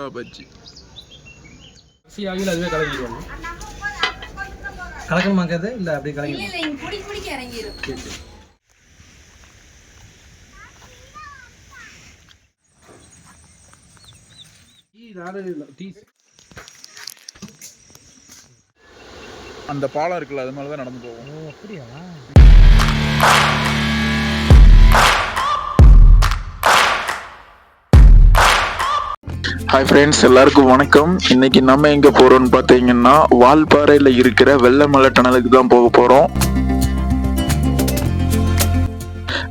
சூடா பஜ்ஜி. மிக்ஸி ஆகியில் அதுவே கலக்கிடுவாங்க கலக்கணுமாக்காது இல்லை அப்படியே கலக்கி அந்த பாலம் இருக்குல்ல அது மேலே தான் நடந்து போவோம் ஓ அப்படியா? ஹாய் ஃப்ரெண்ட்ஸ் எல்லாருக்கும் வணக்கம். இன்னைக்கு நம்ம எங்க போறோம்னு பார்த்தீங்கன்னா வால்பாறையில் இருக்கிற வெள்ளமலை டனலுக்கு தான் போக போறோம்.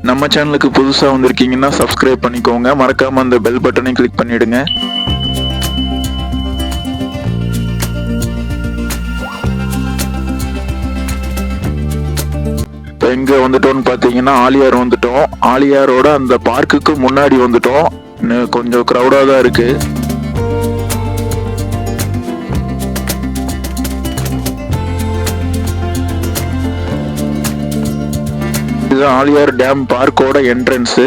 நம்ம சேனலுக்கு புதுசாக வந்திருக்கீங்கன்னா சப்ஸ்கிரைப் பண்ணிக்கோங்க. மறக்காம அந்த பெல் பட்டனை கிளிக் பண்ணிடுங்க. இப்போ எங்க வந்துட்டோம்னு பார்த்தீங்கன்னா ஆலியார் வந்துட்டோம். ஆலியாரோட அந்த பார்க்குக்கு முன்னாடி வந்துட்டோம். இன்னும் கொஞ்சம் க்ரௌடாக தான் இருக்குது இதுதான் ஆலியார் டேம் பார்க்கோட என்ட்ரன்ஸு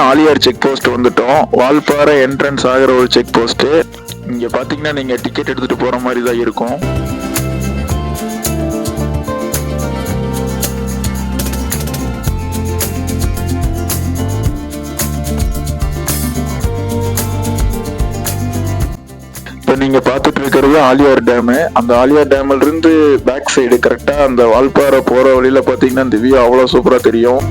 பார்த்தீங்கன்னா ஆலியார் செக் போஸ்ட் வந்துட்டோம். வால்பாறை என்ட்ரன்ஸ் ஆகிற ஒரு செக் போஸ்ட் இங்க பார்த்தீங்கன்னா நீங்க டிக்கெட் எடுத்துட்டு போற மாதிரி தான் இருக்கும். இப்போ நீங்க பார்த்துட்டு இருக்கிறது ஆலியார் டேமு. அந்த ஆலியார் டேம்ல இருந்து பேக் சைடு கரெக்டா அந்த வால்பாறை போற வழியில பார்த்தீங்கன்னா இந்த வியூ அவ்வளோ சூப்பரா தெரியும்.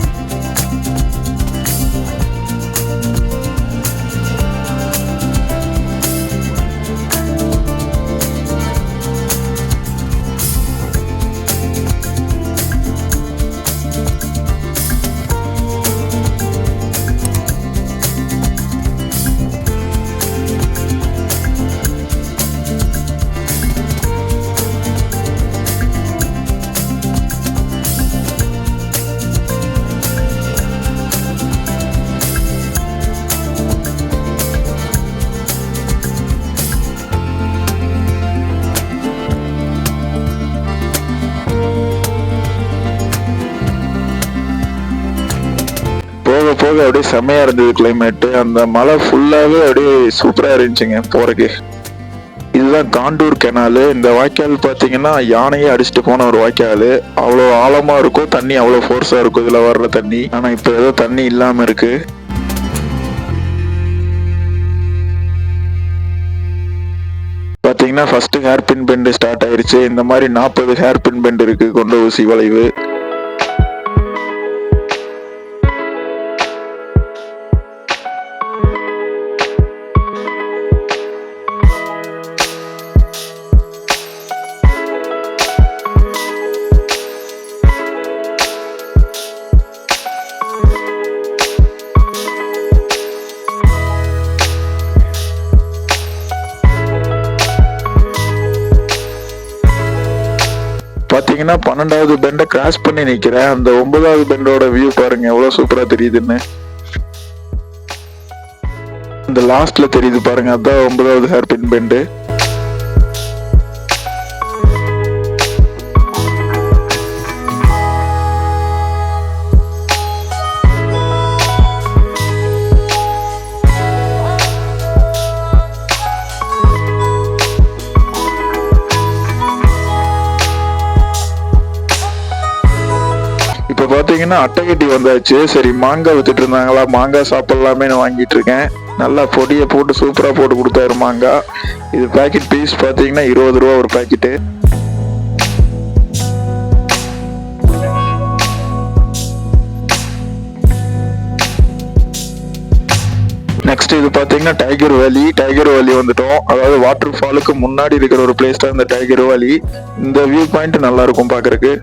போக அப்படியே செம்மையா இருந்தது கிளைமேட் அந்த மலை ஃபுல்லாவே அப்படியே சூப்பரா இருந்துச்சுங்க போறக்கு இதுதான் காண்டூர் கெனாலு இந்த வாய்க்கால் பார்த்தீங்கன்னா யானையே அடிச்சுட்டு போன ஒரு வாய்க்கால். அவ்வளோ ஆழமாக இருக்கும் தண்ணி அவ்வளோ ஃபோர்ஸாக இருக்கும் இதில் வர்ற தண்ணி. ஆனால் இப்போ ஏதோ தண்ணி இல்லாமல் இருக்கு. பார்த்தீங்கன்னா first hairpin bend start ஆயிடுச்சு இந்த மாதிரி நாற்பது ஹேர் பின் பெண்ட் இருக்குது கொண்ட ஊசி வளைவு. பாத்தீங்கன்னா பன்னெண்டாவது பெண்டை கிராஸ் பண்ணி நிக்கிறேன். அந்த ஒன்பதாவது பெண்டோட வியூ பாருங்க எவ்வளவு சூப்பரா தெரியுதுன்னு. இந்த லாஸ்ட்ல தெரியுது பாருங்க அதான் ஒன்பதாவது ஹேர் பின் பெண்டு பார்த்தீங்கன்னா பாத்தீங்கன்னா அட்டைக்கட்டி வந்தாச்சு. சரி மாங்காய் வித்துட்டு இருந்தாங்களா? மாங்காய் சாப்பிடலாமேன்னு வாங்கிட்டு இருக்கேன். நல்லா பொடியை போட்டு சூப்பரா போட்டு கொடுத்தாரு மாங்காய் இது பாக்கெட் பீஸ் பாத்தீங்கன்னா இருபது ரூபா ஒரு பாக்கெட்டு நெக்ஸ்ட் இது பார்த்தீங்கன்னா டைகர் வேலி. டைகர் வேலி வந்துட்டோம். அதாவது வாட்டர் ஃபாலுக்கு முன்னாடி இருக்கிற ஒரு பிளேஸ் தான் இந்த டைகர் வேலி. இந்த வியூ பாயிண்ட் நல்லா இருக்கும் பாக்குறதுக்கு.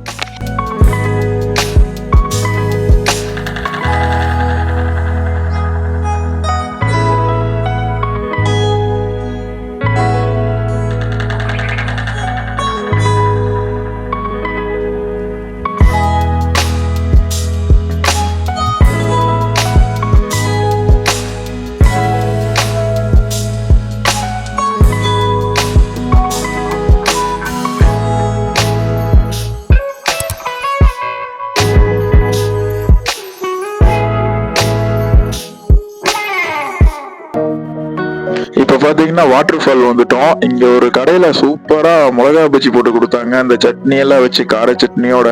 இப்ப பாத்தீங்கன்னா வாட்டர் ஃபால் வந்துட்டோம். இங்க ஒரு கடையில சூப்பரா மிளகா பஜ்ஜி போட்டு கொடுத்தாங்க. அந்த சட்னி எல்லாம் வச்சு கார சட்னியோட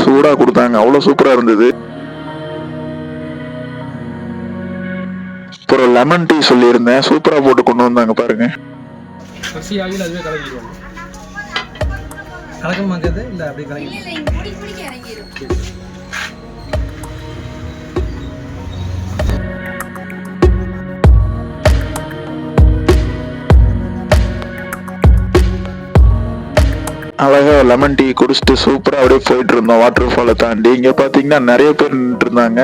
சூடா கொடுத்தாங்க. அவ்வளவு சூப்பரா இருந்தது. அப்புறம் லெமன் டீ சொல்லியிருந்தேன். சூப்பரா போட்டு கொண்டு வந்தாங்க பாருங்க. கலக்கமாக்குது இல்லை அப்படி கலக்கி அழகாக லெமன் டீ குடிச்சிட்டு சூப்பராக அப்படியே போயிட்டு இருந்தோம் வாட்டர் ஃபாலை தாண்டி. இங்கே பார்த்தீங்கன்னா நிறைய பேர் நின்றுட்டு இருந்தாங்க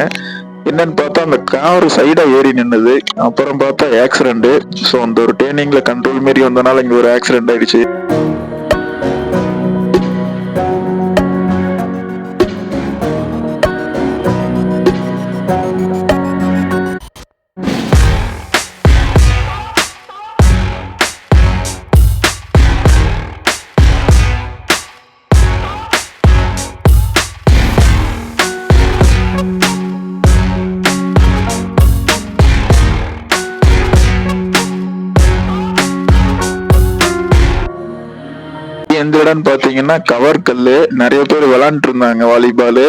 என்னன்னு பார்த்தா அந்த கார் சைடாக ஏறி நின்றுது அப்புறம் பார்த்தா ஆக்சிடென்ட் ஸோ அந்த ஒரு டேர்னிங்ல கண்ட்ரோல் மாரி வந்தனால இங்கே ஒரு ஆக்சிடென்ட் ஆயிடுச்சு. எந்த பாத்தீங்கன்னா கவர் கல்லு. நிறைய பேர் விளையாண்டுட்டு இருந்தாங்க வாலிபால்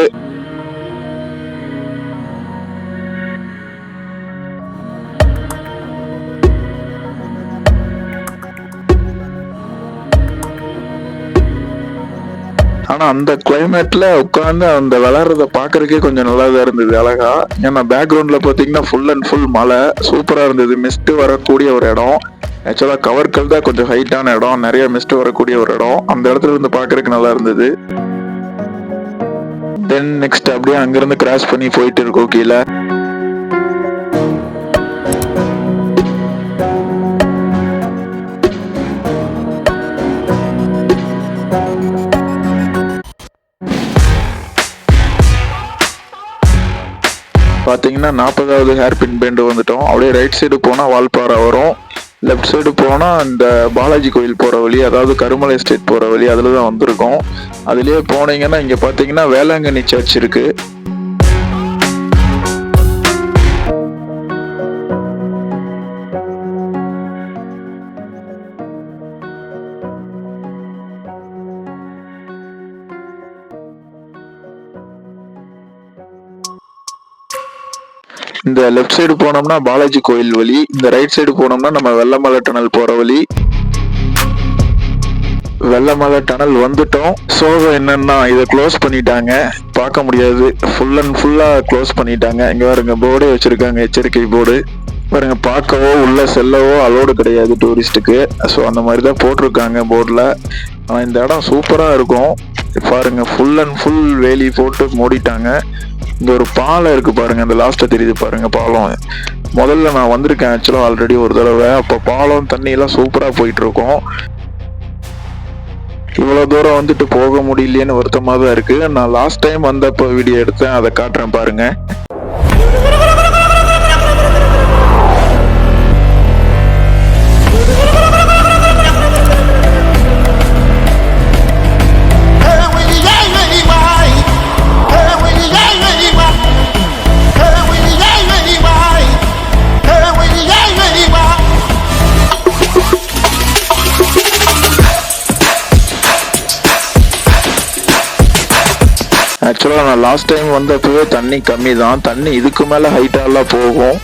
ஆனா அந்த கிளைமேட்ல உட்காந்து அந்த விளையாடுறத பாக்குறதுக்கே கொஞ்சம் நல்லா தான் இருந்தது அழகா. ஏன்னா பேக்ரவுண்ட்ல பாத்தீங்கன்னா ஃபுல் அண்ட் ஃபுல் மலை சூப்பரா இருந்தது. மிஸ்ட் வரக்கூடிய ஒரு இடம். ஆக்சுவலாக கவர்கள் தான் கொஞ்சம் ஹைட்டான இடம் நிறைய மிஸ்ட் வரக்கூடிய ஒரு இடம். அந்த இடத்துல இருந்து பார்க்குறதுக்கு நல்லா இருந்தது. தென் நெக்ஸ்ட் அப்படியே அங்கிருந்து கிராஸ் பண்ணி போயிட்டு இருக்கோம் கீழே. பார்த்தீங்கன்னா நாற்பதாவது ஹேர்பின் பெண்டு வந்துட்டோம். அப்படியே ரைட் சைடு போனால் வால்பாறை வரும். லெஃப்ட் சைடு போனால் இந்த பாலாஜி கோயில் போகிற வழி அதாவது கருமலை எஸ்டேட் போகிற வழி அதில் தான் வந்திருக்கோம். அதுலேயே போனீங்கன்னா இங்கே பார்த்தீங்கன்னா வேளாங்கண்ணி சர்ச் இருக்குது லெஃப்ட் சைடு போனோம்னா பாலாஜி கோயில் வழி இந்த ரைட் சைடு போனோம்னா நம்ம வெள்ளமலை டனல் போற வழி. வெள்ளமலை டனல் வந்துட்டோம். சோகம் என்னன்னா இதை க்ளோஸ் பண்ணிட்டாங்க. பார்க்க முடியாது. ஃபுல் அண்ட் ஃபுல்லா க்ளோஸ் பண்ணிட்டாங்க. இங்க பாருங்க போர்டே வச்சிருக்காங்க எச்சரிக்கை போர்டு பாருங்க பார்க்கவோ உள்ள செல்லவோ அலோடு கிடையாது டூரிஸ்ட்டுக்கு ஸோ அந்த மாதிரி தான் போட்டிருக்காங்க போர்டில் ஆனால் இந்த இடம் சூப்பராக இருக்கும். பாருங்க ஃபுல் அண்ட் ஃபுல் வேலி போட்டு மூடிட்டாங்க. இந்த ஒரு பாலம் இருக்கு பாருங்க இந்த லாஸ்ட்டை தெரியுது பாருங்க பாலம். முதல்ல நான் வந்திருக்கேன் ஆக்சுவலாக ஆல்ரெடி ஒரு தடவை. அப்போ பாலம் தண்ணியெல்லாம் சூப்பராக போயிட்டு இருக்கும் இவ்வளோ தூரம் வந்துட்டு போக முடியலையேன்னு வருத்தமாக தான் இருக்குது நான் லாஸ்ட் டைம் வந்தப்போ வீடியோ எடுத்தேன் அதை காட்டுறேன் பாருங்கள் ஆக்சுவலா நான் லாஸ்ட் டைம் வந்தப்பவே தண்ணி கம்மி தான் தண்ணி இதுக்கு மேல ஹைட்டாலாம் போகும்.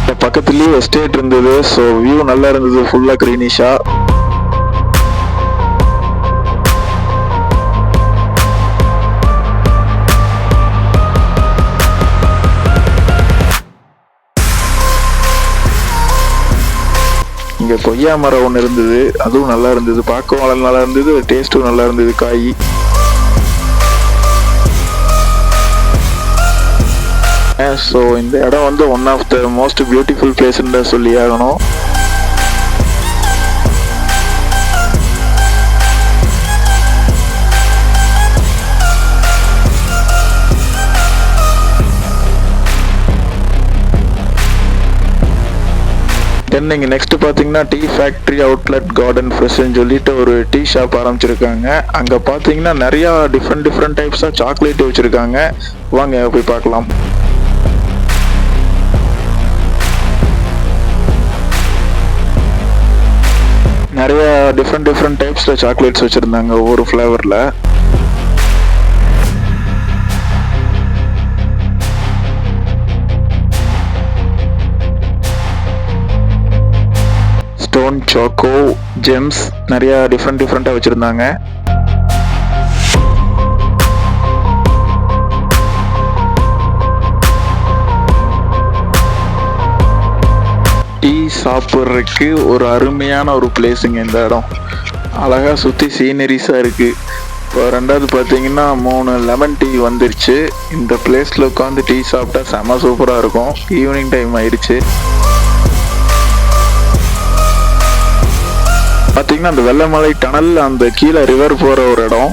பக்கத்துலேயே பக்கத்துலயே எஸ்டேட் இருந்தது ஸோ வியூ நல்லா இருந்தது ஃபுல்லா கிரீனிஷா இங்க கொய்யா மரம் ஒன்று இருந்தது. அதுவும் நல்லா இருந்தது. பார்க்கவும் நல்லா- நல்லா இருந்தது. டேஸ்ட்டும் நல்லா இருந்தது. காய். ஸோ இந்த இடம் வந்து one of the most beautiful பிளேஸ்ன்னு சொல்லி ஆகணும். தென் நெக்ஸ்ட் பார்த்தீங்கன்னா டீ ஃபேக்ட்ரி அவுட்லெட் கார்டன் ஃப்ரெஷ்ன்னு சொல்லிட்டு ஒரு டீ ஷாப் ஆரம்பிச்சிருக்காங்க. அங்கே பார்த்தீங்கன்னா நிறையா டிஃப்ரெண்ட் டிஃப்ரெண்ட் டைப்ஸாக சாக்லேட் வச்சுருக்காங்க. வாங்க போய் பார்க்கலாம். நிறைய டிஃப்ரெண்ட் டிஃப்ரெண்ட் டைப்ஸில் சாக்லேட்ஸ் வச்சுருந்தாங்க ஒவ்வொரு ஃப்ளேவரில் ஸ்டோன் சாக்கோ ஜெம்ஸ் நிறைய டிஃப்ரெண்ட் டிஃப்ரெண்ட்டாக வச்சுருந்தாங்க. டீ சாப்பிட்றதுக்கு ஒரு அருமையான ஒரு பிளேஸுங்க இந்த இடம். அழகாக சுற்றி சீனரிஸாக இருக்குது இப்போ ரெண்டாவது பார்த்தீங்கன்னா மூணு லெமன் டீ வந்துருச்சு. இந்த பிளேஸில் உட்காந்து டீ சாப்பிட்டா செம சூப்பராக இருக்கும். ஈவினிங் டைம் ஆயிடுச்சு. பார்த்தீங்கன்னா அந்த வெள்ளமலை டனல் அந்த கீழே ரிவர் போகிற ஒரு இடம்.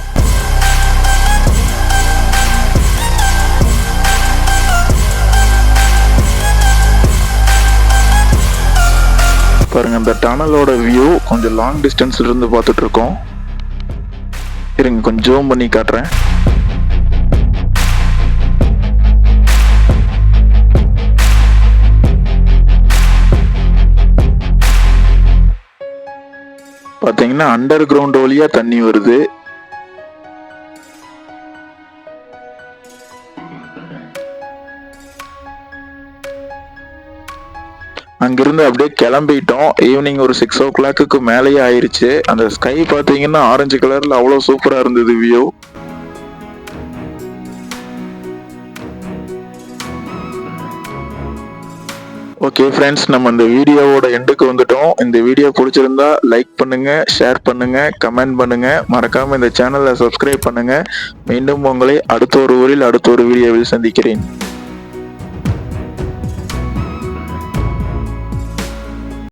பாருங்க அந்த டனலோட வியூ கொஞ்சம் லாங் டிஸ்டன்ஸ்ல இருந்து பார்த்துட்டு இருக்கோம். இருங்க கொஞ்சம் ஜூம் பண்ணி காட்டுறேன். பாத்தீங்கன்னா அண்டர் கிரவுண்ட் வழியா தண்ணி வருது. அங்கிருந்து அப்படியே கிளம்பிட்டோம். ஈவினிங் ஒரு சிக்ஸ் ஓ கிளாக்கு மேலேயே ஆயிருச்சு. அந்த ஸ்கை பார்த்தீங்கன்னா ஆரஞ்சு கலர்ல அவ்வளோ சூப்பரா இருந்தது வியூ ஓகே ஃப்ரெண்ட்ஸ் நம்ம இந்த வீடியோவோட எண்டுக்கு வந்துட்டோம். இந்த வீடியோ பிடிச்சிருந்தா லைக் பண்ணுங்க ஷேர் பண்ணுங்க கமெண்ட் பண்ணுங்க. மறக்காம இந்த சேனலை சப்ஸ்கிரைப் பண்ணுங்க. மீண்டும் உங்களை அடுத்த ஒரு ஊரில் அடுத்த ஒரு வீடியோவில் சந்திக்கிறேன்.